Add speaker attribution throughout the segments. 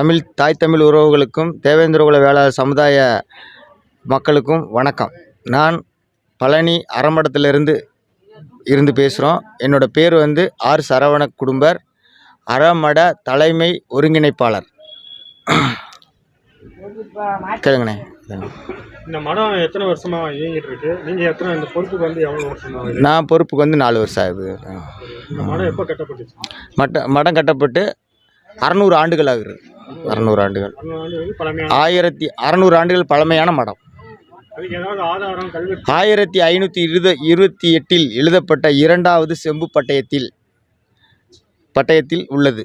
Speaker 1: தமிழ் தாய் தமிழ் உறவுகளுக்கும் தேவேந்திரகுல வேளாளர் சமுதாய மக்களுக்கும் வணக்கம். நான் பழனி அறமடத்திலிருந்து இருந்து பேசுகிறோம் என்னோடய பேர் வந்து ஆர் சரவண குடும்பர் அறமட தலைமை ஒருங்கிணைப்பாளர். கேளுங்கண்ணே.
Speaker 2: இந்த மடம் எத்தனை வருஷமா இயங்கிட்டு இருக்கு? நீங்க எத்தனை இந்த பொறுப்புக்கு வந்து எவ்வளவு வருஷமா ஆகுது?
Speaker 1: நான் பொறுப்புக்கு வந்து நாலு வருஷம் ஆகுது.
Speaker 2: இந்த மடம் எப்போ கட்டப்பட்டுச்சு?
Speaker 1: மட்ட மடம் கட்டப்பட்டு அறநூறு ஆண்டுகள் ஆகுது. அறநூறு ஆண்டுகள். ஆயிரத்தி அறநூறு ஆண்டுகள் பழமையான மடம். ஆயிரத்தி ஐநூற்றி இருபது இருபத்தி எட்டில் எழுதப்பட்ட இரண்டாவது செம்பு பட்டயத்தில் பட்டயத்தில் உள்ளது.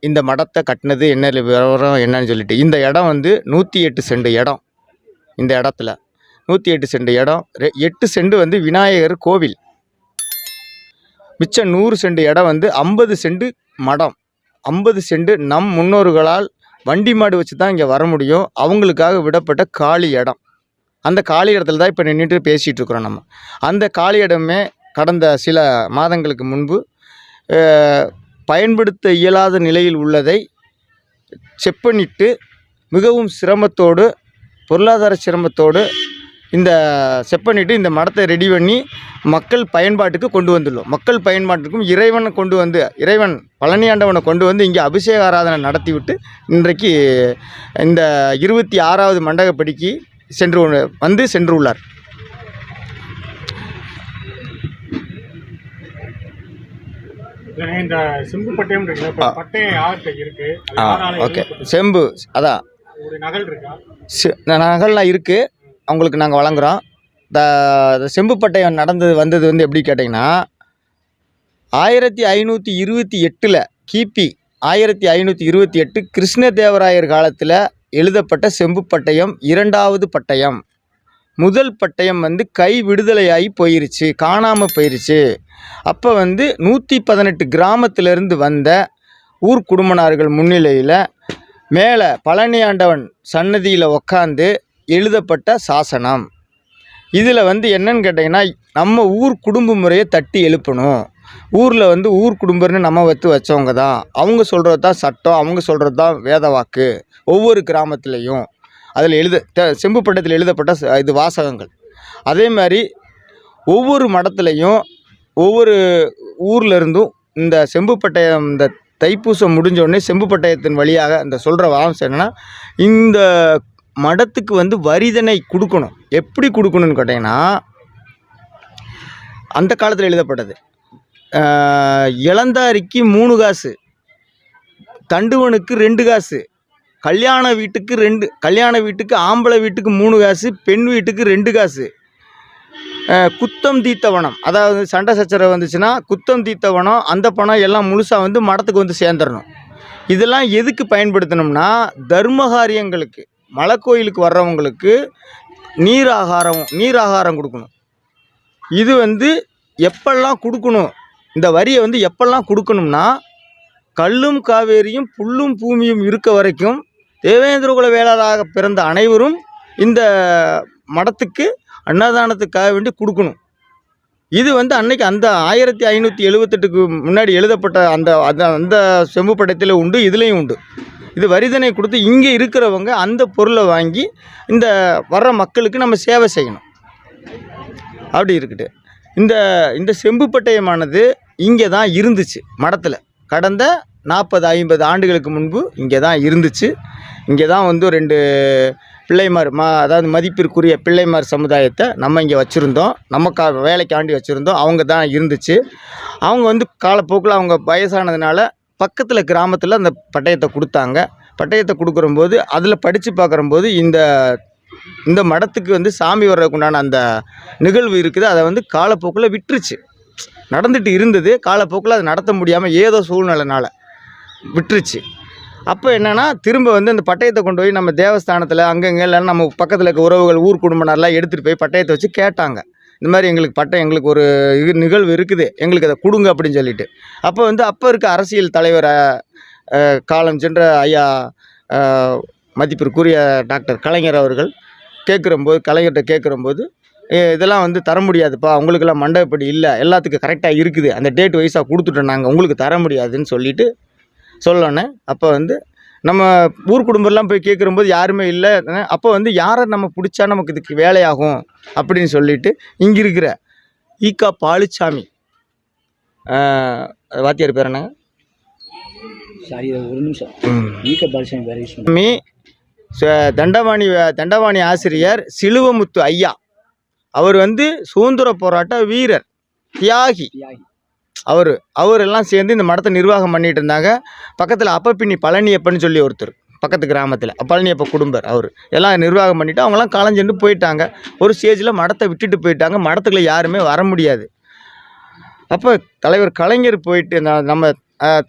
Speaker 1: இந்த மடத்தை கட்டினது என்ன விவரம் என்னன்னு சொல்லிட்டு. இந்த இடம் வந்து நூற்றி எட்டு செண்டு இடம். இந்த இடத்துல. நூற்றி எட்டு செண்டு இடம். எட்டு செண்டு வந்து விநாயகர் கோவில். மிச்சம் நூறு செண்டு இடம் வந்து ஐம்பது செண்டு மடம். ஐம்பது செண்டு நம் முன்னோர்களால் வண்டி மாடு வச்சு தான் இங்கே வர முடியும். அவங்களுக்காக விடப்பட்ட காலி இடம். அந்த காலி இடத்துல தான் இப்போ நின்றுட்டு பேசிகிட்டு இருக்கிறோம் நம்ம. அந்த காலி இடமே கடந்த சில மாதங்களுக்கு முன்பு பயன்படுத்த இயலாத நிலையில் உள்ளதை செப்பனிட்டு மிகவும் சிரமத்தோடு பொருளாதார சிரமத்தோடு இந்த செப்பனிட்டு இந்த மடத்தை ரெடி பண்ணி மக்கள் பயன்பாட்டுக்கு கொண்டு வந்துள்ளோம் மக்கள் பயன்பாட்டுக்கும் இறைவனை கொண்டு வந்து இறைவன் பழனியாண்டவனை கொண்டு வந்து இங்கே அபிஷேக ஆராதனை நடத்திவிட்டு இன்றைக்கு இந்த இருபத்தி ஆறாவது மண்டகப்படிக்கு சென்று வந்து சென்றுள்ளார்.
Speaker 2: இந்த செம்பு பட்டயம் இருக்குல்ல இப்ப பட்டயம் யார்கிட்ட இருக்கு? அது
Speaker 1: ஆ
Speaker 2: யாரால
Speaker 1: ஓகே? செம்பு அதான்.
Speaker 2: நகல் இருக்கா?
Speaker 1: நகல்லாம் இருக்குது அவங்களுக்கு நாங்கள் வழங்குறோம். த செம்புப்பட்டயம் செம்பு நடந்தது வந்தது வந்து எப்படி கேட்டிங்கன்னா ஆயிரத்தி ஐநூற்றி இருபத்தி எட்டில் கிபி ஆயிரத்தி ஐநூற்றி இருபத்தி எட்டு கிருஷ்ணதேவராயர் காலத்தில் எழுதப்பட்ட செம்புப்பட்டயம் இரண்டாவது பட்டயம். முதல் பட்டயம் வந்து கை விடுதலையாகி போயிருச்சு காணாமல் போயிருச்சு. அப்போ வந்து நூற்றி பதினெட்டு கிராமத்திலிருந்து வந்த ஊர் குடும்பனார்கள் முன்னிலையில் மேலே பழனி ஆண்டவன் சன்னதியில் உக்காந்து எழுதப்பட்ட சாசனம். இதில் வந்து என்னன்னு கேட்டிங்கன்னா நம்ம ஊர் குடும்ப முறையை தட்டி எழுப்பணும். ஊரில் வந்து ஊர் குடும்பம்னு நம்ம வத்து வச்சவங்க தான். அவங்க சொல்கிறது தான் சட்டம் அவங்க சொல்கிறது தான் வேத வாக்கு. ஒவ்வொரு கிராமத்துலேயும். அதில் எழுத த- செம்பு பட்டத்தில் எழுதப்பட்ட இது வாசகங்கள். அதே மாதிரி ஒவ்வொரு மடத்துலையும் ஒவ்வொரு ஊர்லேருந்தும் இந்த செம்புப்பட்டயம் இந்த தைப்பூசம் முடிஞ்சோடனே செம்புப்பட்டயத்தின் செம்பு வழியாக இந்த சொல்கிற வாசம் என்னென்னா இந்த மடத்துக்கு வந்து வரிதனை கொடுக்கணும். எப்படி கொடுக்கணும்னு கேட்டிங்கன்னா அந்த காலத்தில் எழுதப்பட்டது. இளந்தாரிக்கு மூணு காசு தண்டுவனுக்கு ரெண்டு காசு கல்யாண வீட்டுக்கு ரெண்டு கல்யாண வீட்டுக்கு ஆம்பளை வீட்டுக்கு மூணு காசு பெண் வீட்டுக்கு ரெண்டு காசு. குத்தம் தீத்தவனம் அதாவது சண்டை சச்சரவு வந்துச்சுன்னா குத்தம் தீத்தவனம் அந்த பணம் எல்லாம் முழுசாக வந்து மடத்துக்கு வந்து சேர்ந்துடணும் இதெல்லாம் எதுக்கு பயன்படுத்தணும்னா தர்ம காரியங்களுக்கு மலை கோயிலுக்கு வர்றவங்களுக்கு நீர் ஆகாரம் நீர் ஆகாரம் கொடுக்கணும். இது வந்து எப்பெல்லாம் கொடுக்கணும்? இந்த வரியை வந்து எப்பெல்லாம் கொடுக்கணும்னா கல்லும் காவேரியும் புல்லும் பூமியும் இருக்க வரைக்கும் தேவேந்திரகுல வேளாராக பிறந்த அனைவரும் இந்த மடத்துக்கு அன்னதானத்துக்காக வேண்டி கொடுக்கணும். இது வந்து அன்னைக்கு அந்த ஆயிரத்தி ஐநூற்றி எழுபத்தெட்டுக்கு முன்னாடி எழுதப்பட்ட அந்த அந்த அந்த செம்பு படத்தில் உண்டு இதுலேயும் உண்டு. இது வரிதனை கொடுத்து இங்கே இருக்கிறவங்க அந்த பொருளை வாங்கி இந்த வர்ற மக்களுக்கு நம்ம சேவை செய்யணும். அப்படி இருக்குது. இந்த இந்த செம்பு பட்டயமானது இங்கே தான் இருந்துச்சு மடத்தில். கடந்த நாற்பது ஐம்பது ஆண்டுகளுக்கு முன்பு இங்கே தான் இருந்துச்சு. இங்கே தான் வந்து ரெண்டு பிள்ளைமார் மா அதாவது மதிப்பிற்குரிய பிள்ளைமார் சமுதாயத்தை நம்ம இங்கே வச்சுருந்தோம். நமக்கா வேலைக்காண்டி வச்சுருந்தோம். அவங்க தான் இருந்துச்சு. அவங்க வந்து காலப்போக்கில் அவங்க வயசானதுனால பக்கத்தில் கிராமத்தில் அந்த பட்டயத்தை கொடுத்தாங்க. பட்டயத்தை கொடுக்குறம்போது அதில் படித்து பார்க்குறம்போது இந்த இந்த மடத்துக்கு வந்து சாமி வர்றதுக்குண்டான அந்த நிகழ்வு இருக்குது. அதை வந்து காலப்போக்கில் விட்டுருச்சு. நடந்துட்டு இருந்தது. காலப்போக்கில் அதை நடத்த முடியாமல் ஏதோ சூழ்நிலைனால் விட்டுருச்சு. அப்போ என்னென்னா திரும்ப வந்து அந்த பட்டயத்தை கொண்டு போய் நம்ம தேவஸ்தானத்தில் அங்கங்கே இல்லைன்னா நம்ம பக்கத்தில் இருக்க உறவுகள் ஊர் குடும்பனர்லாம் எடுத்துகிட்டு போய் பட்டயத்தை வச்சு கேட்டாங்க. இந்த மாதிரி எங்களுக்கு பட்டம் எங்களுக்கு ஒரு இது நிகழ்வு இருக்குது. எங்களுக்கு அதை கொடுங்க அப்படின்னு சொல்லிட்டு. அப்போ வந்து அப்போ இருக்க அரசியல் தலைவர் காலம் சென்ற ஐயா மதிப்பிற்குரிய டாக்டர் கலைஞர் அவர்கள் கேட்குறம்போது கலைஞர்கிட்ட கேட்குறம்போது இதெல்லாம் வந்து தர முடியாதுப்பா. உங்களுக்கெல்லாம் மண்டபப்படி இல்லை. எல்லாத்துக்கும் கரெக்டாக இருக்குது. அந்த டேட் வைஸாக கொடுத்துட்டோம் நாங்கள் உங்களுக்கு தர முடியாதுன்னு சொல்லிட்டு சொல்லோன்னே அப்போ வந்து நம்ம ஊர் குடும்பம்லாம் போய் கேட்குறம்போது யாருமே இல்லை. அப்போ வந்து யாரை நம்ம பிடிச்சா நமக்கு இதுக்கு வேலையாகும் அப்படின்னு சொல்லிட்டு இங்கே இருக்கிற ஈகா பாலுச்சாமி. வாத்தியார் பேர் என்னங்க?
Speaker 3: சாரி ஒரு நிமிஷம்.
Speaker 1: சாமி தண்டவாணி தண்டவாணி ஆசிரியர் சிலுவமுத்து ஐயா. அவர் வந்து சுதந்திர போராட்ட வீரர். தியாகி. அவர் அவர் எல்லாம் சேர்ந்து இந்த மடத்தை நிர்வாகம் பண்ணிட்டு இருந்தாங்க பக்கத்தில் அப்பப்பின்னி பழனியப்பன்னு சொல்லி ஒருத்தர் பக்கத்து கிராமத்தில். பழனியப்ப குடும்பர் அவர். எல்லாம் நிர்வாகம் பண்ணிவிட்டு அவங்களாம் காலஞ்சென்று போயிட்டாங்க. ஒரு ஸ்டேஜில் மடத்தை விட்டுட்டு போயிட்டாங்க. மடத்துக்குள்ள யாருமே வர முடியாது. அப்போ தலைவர் கலைஞர் போயிட்டு நம்ம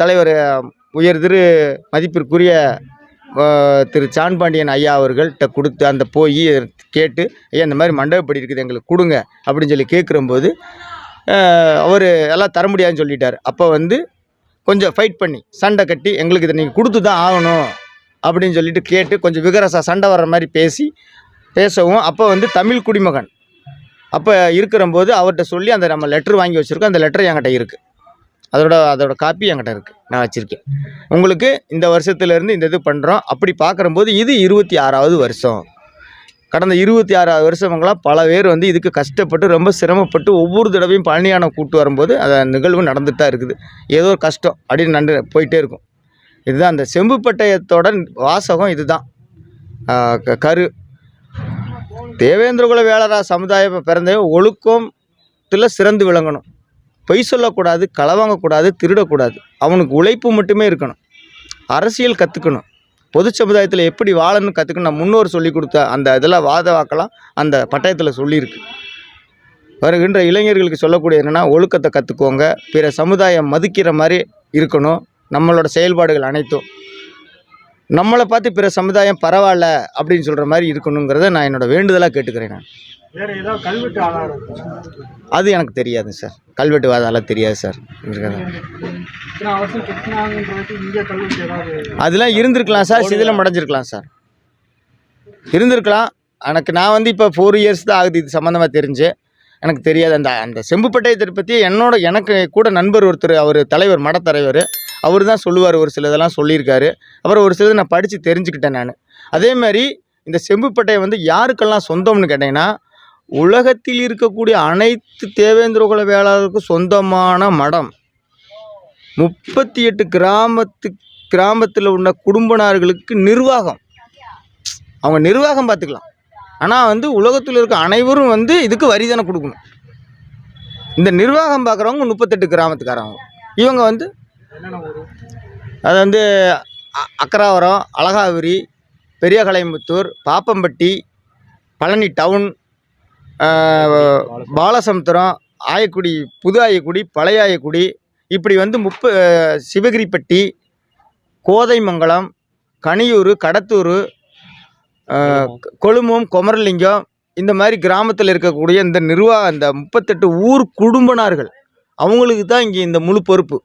Speaker 1: தலைவர் உயர் திரு மதிப்பிற்குரிய திரு சான்பாண்டியன் ஐயா அவர்கள்ட்ட கொடுத்து அந்த போய் கேட்டு ஐயா இந்த மாதிரி மண்டபப்படி இருக்குது எங்களுக்கு கொடுங்க. அப்படின்னு சொல்லி கேட்குறம்போது அவர் எல்லாம் தர முடியாதுன்னு சொல்லிட்டார். அப்போ வந்து கொஞ்சம் ஃபைட் பண்ணி சண்டை கட்டி எங்களுக்கு இதை நீங்கள் கொடுத்து தான் ஆகணும் அப்படின்னு சொல்லிட்டு கேட்டு கொஞ்சம் விகரசாக சண்டை வர்ற மாதிரி பேசி பேசவும். அப்போ வந்து தமிழ் குடிமகன். அப்போ இருக்கிறம்போது அவர்கிட்ட சொல்லி அந்த நம்ம லெட்ரு வாங்கி வச்சுருக்கோம். அந்த லெட்டர் என்கிட்ட இருக்குது அதோட அதோட காப்பி என்கிட்ட இருக்குது நான் வச்சுருக்கேன். உங்களுக்கு இந்த வருஷத்துலேருந்து இந்த இது பண்ணுறோம் அப்படி பார்க்குறம்போது இது இருபத்தி ஆறாவது வருஷம். கடந்த இருபத்தி ஆறாவது வருஷங்களாக பல பேர் வந்து இதுக்கு கஷ்டப்பட்டு ரொம்ப சிரமப்பட்டு ஒவ்வொரு தடவையும் பழனியான கூட்டு வரும்போது அந்த நிகழ்வு நடந்துட்டு தான் இருக்குது. ஏதோ ஒரு கஷ்டம் அப்படின்னு நண்டு போயிட்டே இருக்கும். இதுதான் அந்த செம்புப்பட்டயத்தோட வாசகம் இதுதான். கரு. தேவேந்திரகுல வேளரா சமுதாயம் பிறந்த ஒழுக்கத்தில் சிறந்து விளங்கணும். பொய் சொல்லக்கூடாது களை வாங்கக்கூடாது திருடக்கூடாது. அவனுக்கு உழைப்பு மட்டுமே இருக்கணும். அரசியல் கற்றுக்கணும் பொது சமுதாயத்தில் எப்படி வாழணும்னு கற்றுக்கணும் நம்ம முன்னோர் சொல்லி கொடுத்த அந்த இதெல்லாம் வாத வாக்கெல்லாம் அந்த பட்டயத்தில் சொல்லியிருக்கு. வருகின்ற இளைஞர்களுக்கு சொல்லக்கூடிய என்னென்னா ஒழுக்கத்தை கற்றுக்கோங்க பிற சமுதாயம் மதிக்கிற மாதிரி இருக்கணும். நம்மளோட செயல்பாடுகள் அனைத்தும். நம்மளை பார்த்து பிற சமுதாயம் பரவாயில்ல அப்படின்னு சொல்கிற மாதிரி இருக்கணுங்கிறத நான் என்னோட வேண்டுதலாக கேட்டுக்கிறேன் நான்.
Speaker 2: வேற ஏதாவது கல்வெட்டு ஆதாரம் இருக்கா?
Speaker 1: அது எனக்கு தெரியாது சார் கல்வெட்டு வாதாலாம் தெரியாது சார் அதெல்லாம் இருந்திருக்கலாம் சார் சிதிலம் அடைஞ்சிருக்கலாம் சார் இருந்திருக்கலாம். எனக்கு நான் வந்து இப்போ ஃபோர் இயர்ஸ் தான் ஆகுது இது சம்மந்தமாக தெரிஞ்சு. எனக்கு தெரியாது. அந்த அந்த செம்பு பட்டயத்தை பற்றி என்னோட எனக்கு கூட நண்பர் ஒருத்தர் அவர் தலைவர் மட தலைவர் அவர் தான் சொல்லுவார் ஒரு சில இதெல்லாம் சொல்லியிருக்காரு. அப்புறம் ஒரு சிலது நான் படித்து தெரிஞ்சுக்கிட்டேன் நான். அதே மாதிரி இந்த செம்பு பட்டயம் வந்து யாருக்கெல்லாம் சொந்தம்னு கேட்டிங்கன்னா உலகத்தில் இருக்கக்கூடிய அனைத்து தேவேந்திரகுல வேளாளருக்கும் சொந்தமான மடம். முப்பத்தி எட்டு கிராமத்து கிராமத்தில் உள்ள குடும்பனார்களுக்கு நிர்வாகம். அவங்க நிர்வாகம் பார்த்துக்கலாம். ஆனால் வந்து உலகத்தில் இருக்க அனைவரும் வந்து இதுக்கு வரிதானம் கொடுக்கணும். இந்த நிர்வாகம் பார்க்குறவங்க முப்பத்தெட்டு கிராமத்துக்காரவங்க இவங்க வந்து அது வந்து அ- அக்கராவரம் அழகாவிரி பெரியகலைமுத்தூர் பாப்பம்பட்டி பழனி டவுன் பாலசமுத்திரம். ஆயக்குடி புது ஆயக்குடி பழைய ஆயக்குடி இப்படி வந்து முப்ப சிவகிரிப்பட்டி கோதைமங்கலம் கனியூர் கடத்தூர் கொழுமம். குமரலிங்கம் இந்த மாதிரி கிராமத்தில் இருக்கக்கூடிய இந்த நிர்வாக இந்த முப்பத்தெட்டு ஊர் குடும்பனார்கள் அவங்களுக்கு தான் இங்கே இந்த முழு பொறுப்பு.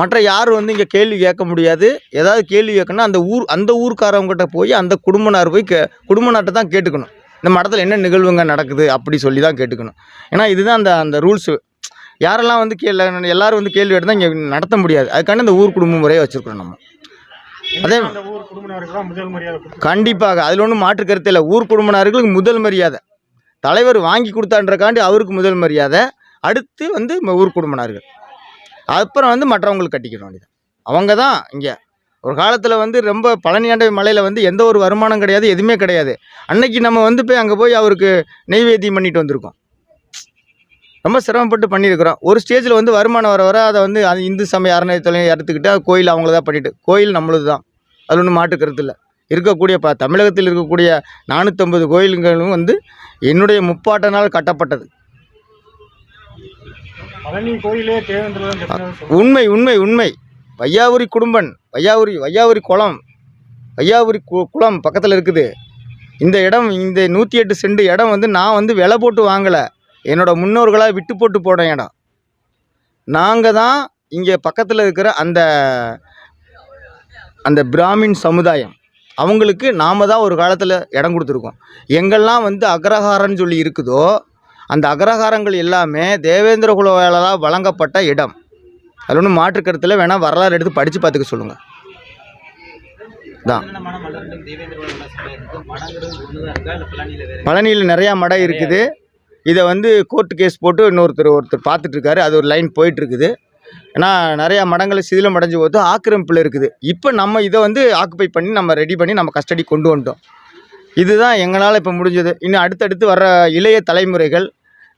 Speaker 1: மற்ற யாரும் வந்து இங்கே கேள்வி கேட்க முடியாது. ஏதாவது கேள்வி கேட்கணும்னா அந்த ஊர் அந்த ஊர்க்காரவங்ககிட்ட போய் அந்த குடும்பனார் போய் கே குடும்பனார்ட்ட தான் கேட்டுக்கணும். இந்த மடத்தில் என்ன நிகழ்வுங்க நடக்குது அப்படி சொல்லி தான் கேட்டுக்கணும். ஏன்னா இதுதான் அந்த அந்த ரூல்ஸு யாரெல்லாம் வந்து கே எல்லாரும் வந்து கேள்வி தான் இங்கே நடத்த முடியாது. அதுக்காண்டி இந்த ஊர் குடும்ப முறையை வச்சுருக்கோம் நம்ம. அதே கண்டிப்பாக. அதில் ஒன்றும் மாற்று கருத்து இல்லை. ஊர் குடும்பனார்களுக்கு முதல் மரியாதை. தலைவர் வாங்கி கொடுத்தான்றக்காண்டி அவருக்கு முதல் மரியாதை. அடுத்து வந்து ஊர் குடும்பனார்கள் அப்புறம் வந்து மற்றவங்களுக்கு கட்டிக்கிற வேண்டியது அவங்க தான் இங்கே ஒரு காலத்தில் வந்து ரொம்ப பழனியாண்ட மலையில் வந்து எந்த ஒரு வருமானம் கிடையாது எதுவுமே கிடையாது. அன்னைக்கு நம்ம வந்து போய் அங்கே போய் அவருக்கு நெய்வேத்தியம் பண்ணிட்டு வந்திருக்கோம். ரொம்ப சிரமப்பட்டு பண்ணியிருக்கிறோம். ஒரு ஸ்டேஜில் வந்து வருமானம் வர வர அதை வந்து அது இந்து சமய அறநிலையத்துலையும் எடுத்துக்கிட்டு அது கோயில் அவங்கள தான் பண்ணிட்டு கோயில் நம்மளுது தான் அது ஒன்றும் கருத்து இல்லை. இருக்கக்கூடிய ப தமிழகத்தில் இருக்கக்கூடிய நானூற்றம்பது கோயில்களும் வந்து என்னுடைய முப்பாட்டனால் கட்டப்பட்டது. உண்மை உண்மை உண்மை. வையாபுரி குடும்பன் வையாபுரி வையாபுரி குளம் வையாபுரி கு குளம் பக்கத்தில் இருக்குது. இந்த இடம் இந்த நூற்றி எட்டு சென்ட் இடம் வந்து நான் வந்து விலை போட்டு வாங்கலை. என்னோடய முன்னோர்களாக விட்டு போட்டு போன இடம். நாங்கள் தான் இங்கே பக்கத்தில் இருக்கிற அந்த அந்த பிராமின் சமுதாயம். அவங்களுக்கு நாம் தான் ஒரு காலத்தில் இடம் கொடுத்துருக்கோம். எங்கெல்லாம் வந்து அக்ரஹாரன்னு சொல்லி இருக்குதோ அந்த அக்ரஹாரங்கள் எல்லாமே தேவேந்திர குலவேளால் வழங்கப்பட்ட இடம். அது ஒன்றும் மாற்று கருத்தில் வேணால் வரலாறு எடுத்து படித்து பார்த்துக்க சொல்லுங்கள் தான். பழனியில் நிறையா மடம் இருக்குது. இதை வந்து கோர்ட்டு கேஸ் போட்டு இன்னொருத்தர் ஒருத்தர் பார்த்துட்டு இருக்காரு. அது ஒரு லைன் போயிட்டு இருக்குது. ஏன்னா நிறையா மடங்களை சிதிலம் அடைஞ்சு போது ஆக்கிரமிப்பில் இருக்குது. இப்போ நம்ம இதை வந்து ஆக்குப்பை பண்ணி நம்ம ரெடி பண்ணி நம்ம கஸ்டடி கொண்டு வந்துட்டோம். இதுதான் எங்களால் இப்போ முடிஞ்சது. இன்னும் அடுத்தடுத்து வர்ற இளைய தலைமுறைகள்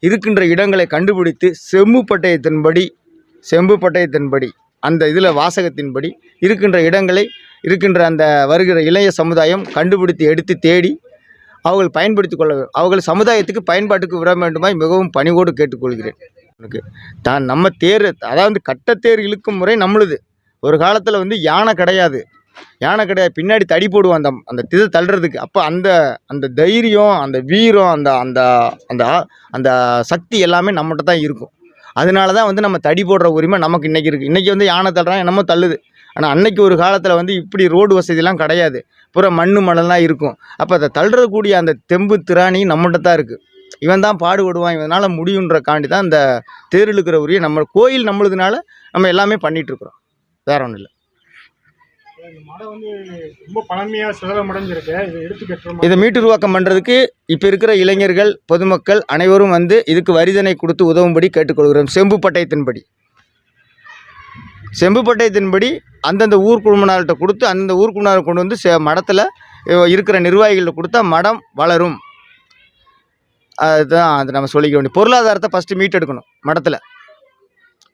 Speaker 1: இருக்கின்ற இடங்களை கண்டுபிடித்து செம்பு பட்டயத்தின்படி செம்பு பட்டயத்தின்படி அந்த இதில் வாசகத்தின்படி இருக்கின்ற இடங்களை இருக்கின்ற அந்த வருகிற இளைய சமுதாயம் கண்டுபிடித்து எடுத்து தேடி அவர்கள் பயன்படுத்தி கொள்ள அவர்கள் சமுதாயத்துக்கு பயன்பாட்டுக்கு விட வேண்டுமாய் மிகவும் பணிவோடு கேட்டுக்கொள்கிறேன். எனக்கு தான் நம்ம தேர் அதாவது கட்டத்தேர் இழுக்கும் முறை நம்மளுது. ஒரு காலத்தில் வந்து யானை கிடையாது. யானை கிடையாது. பின்னாடி தடி போடுவோம் அந்த அந்த திதை தள்ளுறதுக்கு. அப்போ அந்த அந்த தைரியம் அந்த வீரம் அந்த அந்த அந்த அந்த சக்தி எல்லாமே நம்மகிட்ட தான் இருக்கும். அதனால தான் வந்து நம்ம தடி போடுற உரிமை நமக்கு இன்றைக்கி இருக்குது இன்றைக்கி வந்து யானை தள்ளுறான் என்னமோ தள்ளுது. ஆனால் அன்னைக்கு ஒரு காலத்தில் வந்து இப்படி ரோடு வசதிலாம் கிடையாது. பூரா மண்ணு மணல்லாம் இருக்கும். அப்போ அதை தள்ளுறக்கூடிய அந்த தெம்பு திராணி நம்மகிட்ட தான் இருக்குது இவன் தான் பாடுபடுவான். இவனால் முடியுன்ற காண்டி தான் இந்த தேர் இழுக்கிற உரிய நம்ம கோயில் நம்மளுதுனால நம்ம எல்லாமே பண்ணிகிட்ருக்குறோம் வேற ஒன்றும் இல்லை.
Speaker 2: மடம் வந்து ரொம்ப இதை எடுத்து கட்டுற
Speaker 1: இதை மீட்டுருவாக்கம் பண்ணுறதுக்கு இப்போ இருக்கிற இளைஞர்கள் பொதுமக்கள் அனைவரும் வந்து இதுக்கு வரிதனை கொடுத்து உதவும்படி கேட்டுக்கொள்கிறோம். செம்பு பட்டயத்தின்படி. செம்பு பட்டயத்தின்படி அந்தந்த ஊர் குழுமனார்கிட்ட கொடுத்து அந்தந்த ஊர் குழுமனார் கொண்டு வந்து செ மடத்தில் இருக்கிற நிர்வாகிகள்ட்ட கொடுத்தா மடம் வளரும். அதுதான் அது நம்ம சொல்லிக்க வேண்டிய பொருளாதாரத்தை ஃபஸ்ட்டு மீட்டெடுக்கணும் மடத்தில்.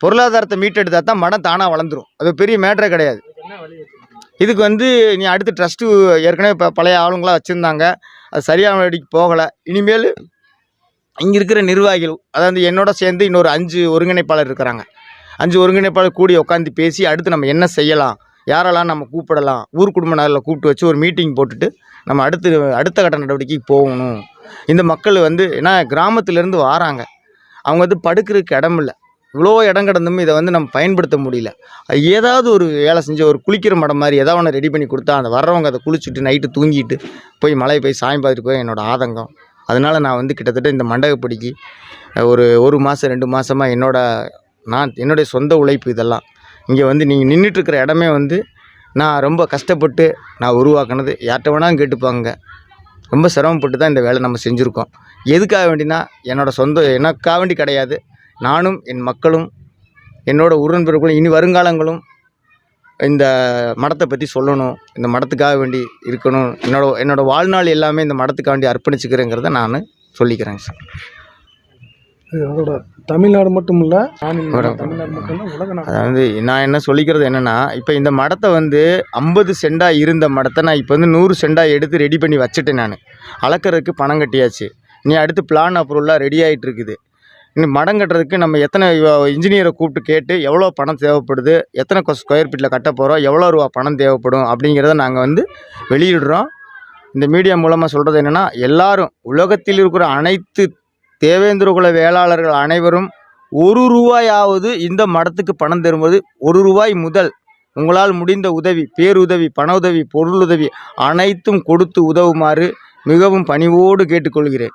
Speaker 1: பொருளாதாரத்தை மீட்டெடுத்தால் தான் மடம் தானாக வளர்ந்துரும். அது பெரிய மேட்டரே கிடையாது. இதுக்கு வந்து நீ அடுத்து ட்ரஸ்ட்டு ஏற்கனவே இப்போ பழைய ஆளுங்களாம் வச்சுருந்தாங்க. அது சரியான வழிக்கு போகலை. இனிமேல் இங்கே இருக்கிற நிர்வாகிகள் அதாவது என்னோட சேர்ந்து இன்னொரு அஞ்சு ஒருங்கிணைப்பாளர் இருக்கிறாங்க. அஞ்சு ஒருங்கிணைப்பாளர் கூடி உட்காந்து பேசி அடுத்து நம்ம என்ன செய்யலாம்? யாரெல்லாம் நம்ம கூப்பிடலாம்? ஊர் குடும்ப நகரில் கூப்பிட்டு வச்சு ஒரு மீட்டிங் போட்டுட்டு நம்ம அடுத்து அடுத்த கட்ட நடவடிக்கைக்கு போகணும். இந்த மக்கள் வந்து ஏன்னா கிராமத்துலேருந்து வாராங்க. அவங்க வந்து படுக்கிறதுக்கு இடமில்லை. இவ்வளோ இடம் கிடந்தும் இதை வந்து நம்ம பயன்படுத்த முடியல. ஏதாவது ஒரு வேலை செஞ்சு ஒரு குளிக்கிற மடம் மாதிரி ஏதாவது ஒன்று ரெடி பண்ணி கொடுத்தா அந்த வர்றவங்க அதை குளிச்சுட்டு நைட்டு தூங்கிட்டு போய் மலை போய் சாயம் பார்த்துட்டு போய் என்னோடய ஆதங்கம். அதனால் நான் வந்து கிட்டத்தட்ட இந்த மண்டகப்படிக்கு ஒரு ஒரு மாதம் ரெண்டு மாதமாக என்னோடய நான் என்னுடைய சொந்த உழைப்பு இதெல்லாம். இங்கே வந்து நீங்கள் நின்றுட்டுருக்கிற இடமே வந்து நான் ரொம்ப கஷ்டப்பட்டு நான் உருவாக்குனது. யார்கிட்ட வேணாலும் கேட்டுப்பாங்க. ரொம்ப சிரமப்பட்டு தான் இந்த வேலை நம்ம செஞ்சுருக்கோம். எதுக்காக வேண்டினா என்னோடய சொந்த எனக்காக வேண்டி கிடையாது. நானும் என் மக்களும் என்னோட உடன்பிறப்புகளும் இனி வருங்காலங்களும் இந்த மடத்தை பற்றி சொல்லணும் இந்த மடத்துக்காக வேண்டி இருக்கணும் என்னோட என்னோட வாழ்நாள் எல்லாமே இந்த மடத்துக்காக வேண்டி அர்ப்பணிச்சுக்கிறேங்கிறத நான் சொல்லிக்கிறேங்க சார்.
Speaker 2: அதோட தமிழ்நாடு மட்டும் இல்ல
Speaker 1: அதாவது நான் என்ன சொல்லிக்கிறது என்னென்னா இப்போ இந்த மடத்தை வந்து ஐம்பது சென்டாக இருந்த மடத்தை நான் இப்போ வந்து நூறு சென்டாக எடுத்து ரெடி பண்ணி வச்சுட்டேன் நான். அளக்கறதுக்கு பணம் கட்டியாச்சு. நீ அடுத்து பிளான் அப்ரூவலாக ரெடி ஆகிட்டு இருக்குது. இன்னும் மடம் கட்டுறதுக்கு நம்ம எத்தனை இன்ஜினியரை கூப்பிட்டு கேட்டு எவ்வளோ பணம் தேவைப்படுது எத்தனை ஸ்கொயர் ஃபீட்டில் கட்ட போகிறோம் எவ்வளோ ரூபா பணம் தேவைப்படும் அப்படிங்கிறத நாங்கள் வந்து வெளியிடுறோம். இந்த மீடியா மூலமாக சொல்கிறது என்னென்னா எல்லாரும் உலகத்தில் இருக்கிற அனைத்து தேவேந்திரகுல வேளாளர்கள் அனைவரும் ஒரு ரூபாயாவது இந்த மடத்துக்கு பணம் தரும்போது ஒரு ரூபாய் முதல் உங்களால் முடிந்த உதவி பேருதவி பண உதவி பொருளுதவி அனைத்தும் கொடுத்து உதவுமாறு மிகவும் பணிவோடு கேட்டுக்கொள்கிறேன்.